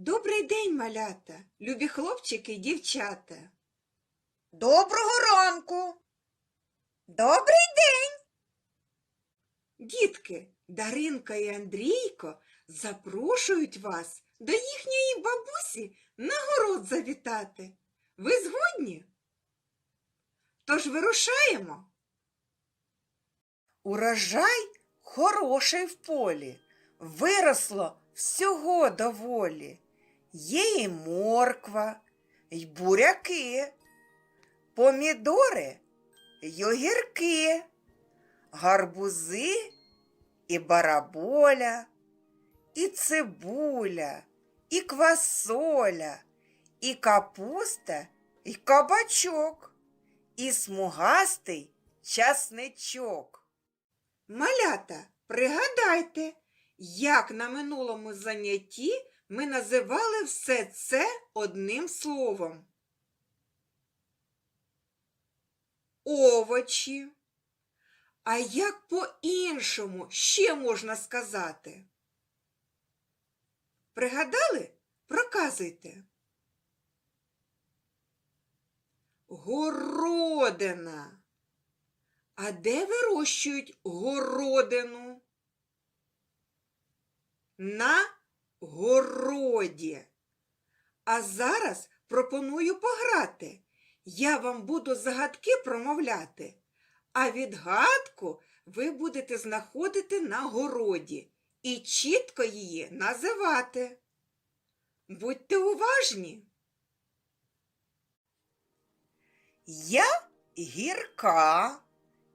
Добрий день, малята, любі хлопчики й дівчата. Доброго ранку. Добрий день. Дітки, Даринка і Андрійко запрошують вас до їхньої бабусі на город завітати. Ви згодні? Тож вирушаємо. Урожай хороший в полі. Виросло всього доволі. Є і морква, й буряки, помідори й огірки, гарбузи і бараболя, і цибуля, і квасоля, і капуста, і кабачок, і смугастий часничок. Малята, пригадайте, як на минулому занятті ми називали все це одним словом. Овочі. А як по-іншому ще можна сказати? Пригадали? Проказуйте. Городина. А де вирощують городину? На городі. А зараз пропоную пограти. Я вам буду загадки промовляти, а відгадку ви будете знаходити на городі і чітко її називати. Будьте уважні. Я гірка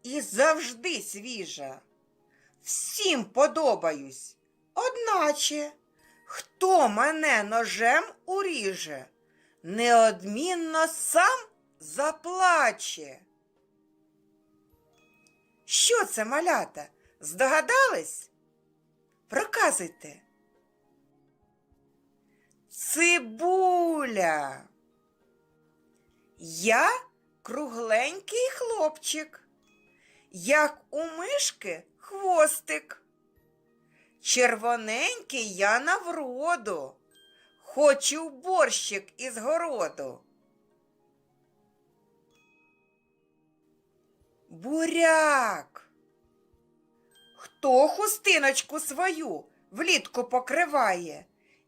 і завжди свіжа. Всім подобаюсь, одначе, хто мене ножем уріже, неодмінно сам заплаче. Що це, малята? Здогадались? Проказуйте. Цибуля. Я кругленький хлопчик, як у мишки хвостик. Червоненький я на вроду, хочу борщик із городу. Буряк. Хто хустиночку свою влітку покриває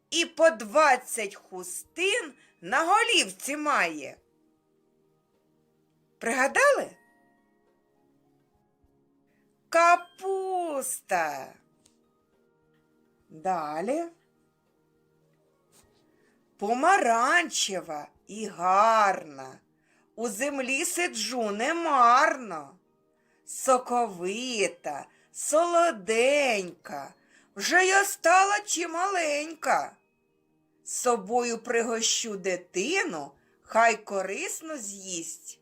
і по двадцять хустин на голівці має? Пригадали? Капуста. Далі. Помаранчева і гарна. У землі сиджу немарно. Соковита, солоденька, вже я стала чималенька. З собою пригощу дитину, хай корисно з'їсть.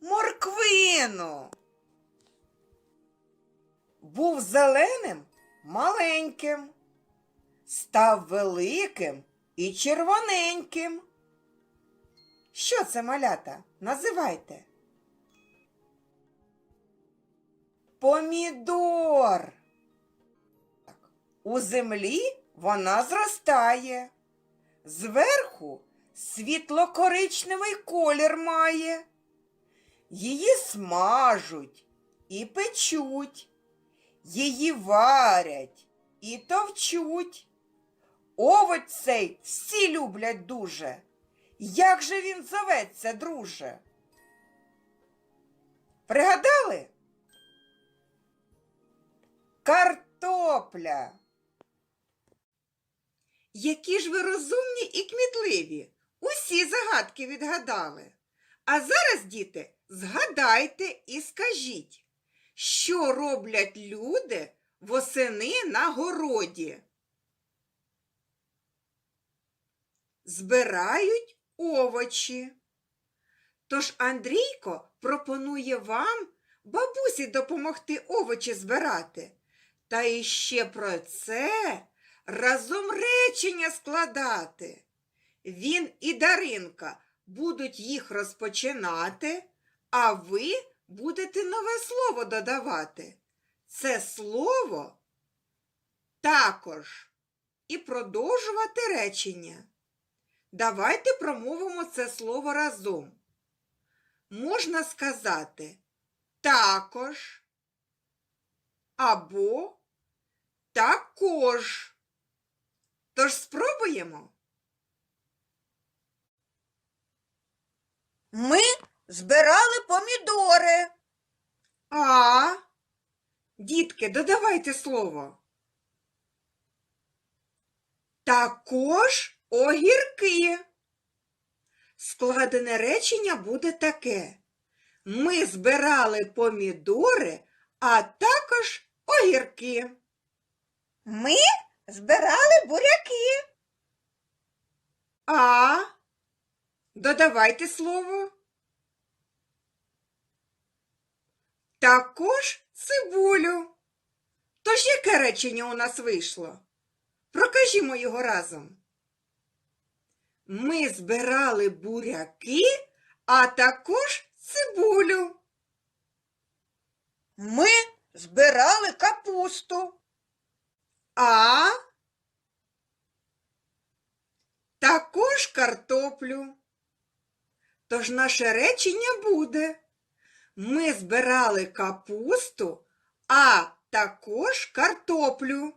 Морквину. Був зеленим маленьким, став великим і червоненьким. Що це малята? Називайте. Помідор. У землі вона зростає. Зверху світло-коричневий колір має. Її смажуть і печуть, її варять і товчуть. Овоч цей всі люблять дуже. Як же він зоветься, друже? Пригадали? Картопля. Які ж ви розумні і кмітливі. Усі загадки відгадали. А зараз, діти, згадайте і скажіть, що роблять люди восени на городі? Збирають овочі. Тож Андрійко пропонує вам бабусі допомогти овочі збирати. Та іще про це разом речення складати. Він і Даринка будуть їх розпочинати, а ви будете нове слово додавати. Це слово також і продовжувати речення. Давайте промовимо це слово разом. Можна сказати також або також. Тож спробуємо. Ми збирали помідори. А. Дітки, додавайте слово. Також огірки. Складене речення буде таке. Ми збирали помідори, а також огірки. Ми збирали буряки. А. Додавайте слово. Також цибулю. Тож яке речення у нас вийшло? Прокажімо його разом. Ми збирали буряки, а також цибулю. Ми збирали капусту. А також картоплю. Тож наше речення буде. Ми збирали капусту, а також картоплю.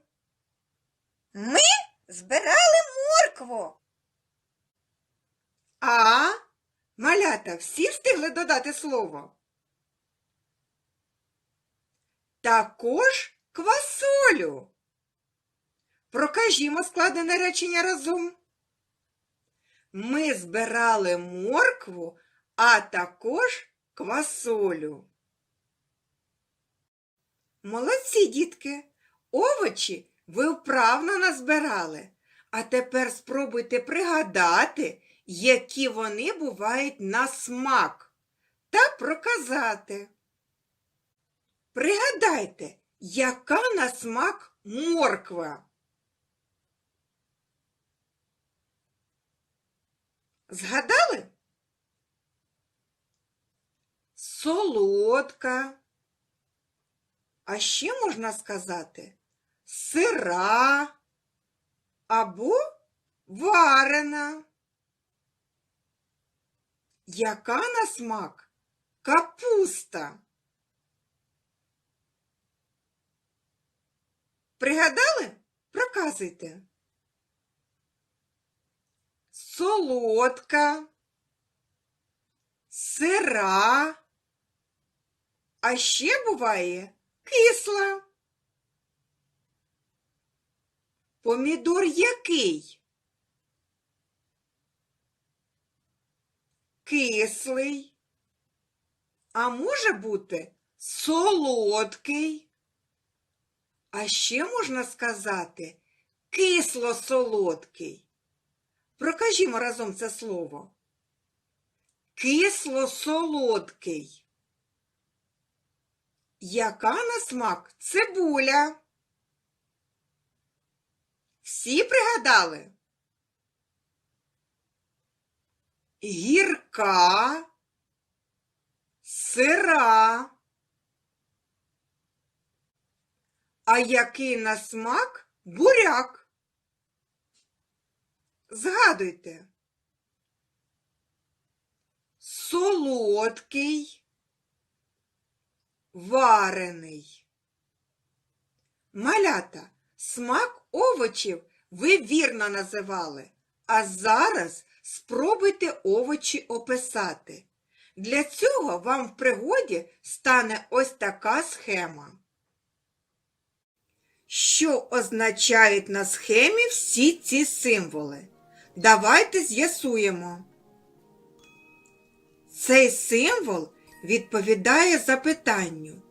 Ми збирали моркву. А малята всі встигли додати слово. Також квасолю. Прокажімо складене речення разом. Ми збирали моркву, а також квасолю. Молодці, дітки! Овочі ви вправно назбирали. А тепер спробуйте пригадати, які вони бувають на смак, та проказати. Пригадайте, яка на смак морква. Згадали? Солодка. А ще можна сказати сира або варена. Яка на смак капуста? Пригадали? Проказуйте. Солодка, сира, а ще буває кисла. Помідор який? Кислий, а може бути солодкий. А ще можна сказати кисло-солодкий. Прокажімо разом це слово. Кисло-солодкий. Яка на смак цибуля? Всі пригадали? Гірка, сира. А який на смак буряк? Згадуйте. Солодкий, варений. Малята, смак овочів ви вірно називали, а зараз спробуйте овочі описати. Для цього вам в пригоді стане ось така схема. Що означають на схемі всі ці символи? Давайте з'ясуємо. Цей символ відповідає запитанню.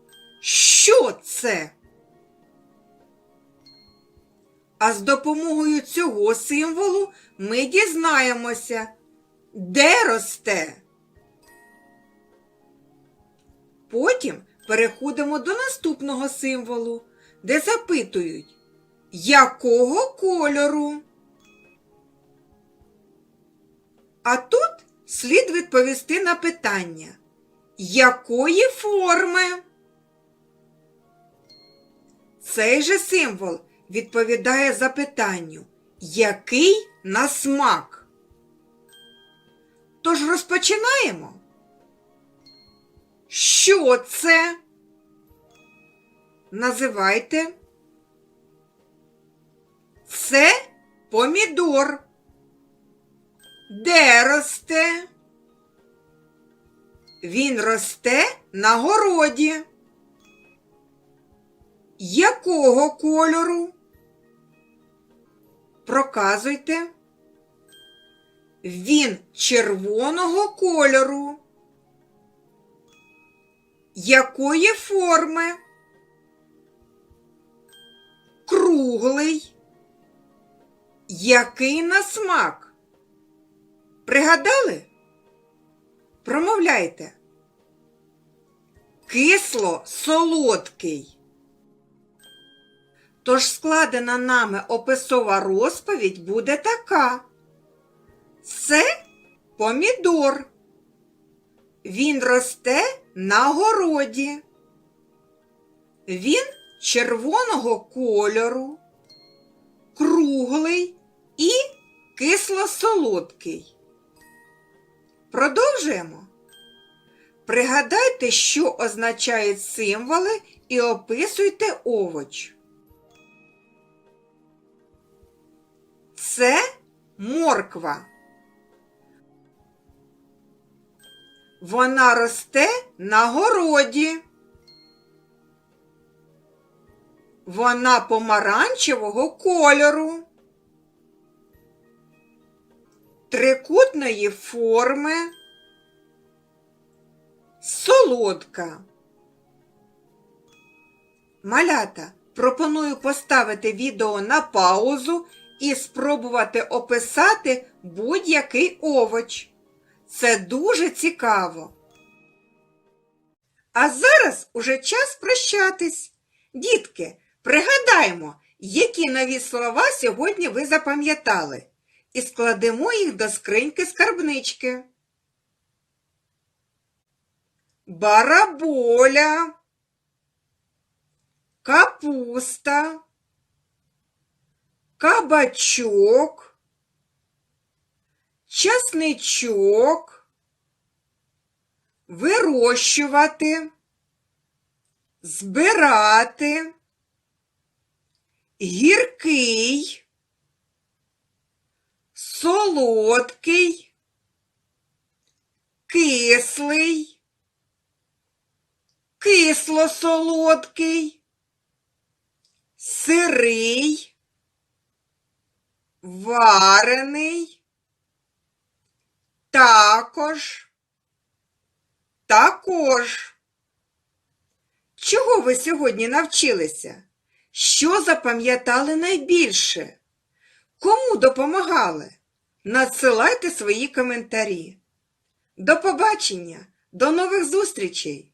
Що це? А з допомогою цього символу ми дізнаємося, де росте. Потім переходимо до наступного символу, де запитують, якого кольору. А тут слід відповісти на питання, якої форми? Цей же символ відповідає запитанню, який на смак. Тож розпочинаємо. Що це? Називайте. Це помідор. Де росте? Він росте на городі. Якого кольору? Проказуйте. Він червоного кольору. Якої форми? Круглий. Який на смак? Пригадали? Промовляйте. Кисло солодкий. Тож складена нами описова розповідь буде така. Це помідор. Він росте на городі. Він червоного кольору, круглий і кисло-солодкий. Продовжуємо. Пригадайте, що означають символи і описуйте овоч. Це морква. Вона росте на городі. Вона помаранчевого кольору. Трикутної форми. Солодка. Малята, пропоную поставити відео на паузу і спробувати описати будь-який овоч. Це дуже цікаво. А зараз уже час прощатись. Дітки, пригадаємо, які нові слова сьогодні ви запам'ятали, і складемо їх до скриньки скарбнички. Бараболя, капуста, кабачок, часничок, вирощувати, збирати, гіркий, солодкий, кислий, кисло-солодкий, сирий, варений, також, також. Чого ви сьогодні навчилися? Що запам'ятали найбільше? Кому допомагали? Надсилайте свої коментарі. До побачення, до нових зустрічей!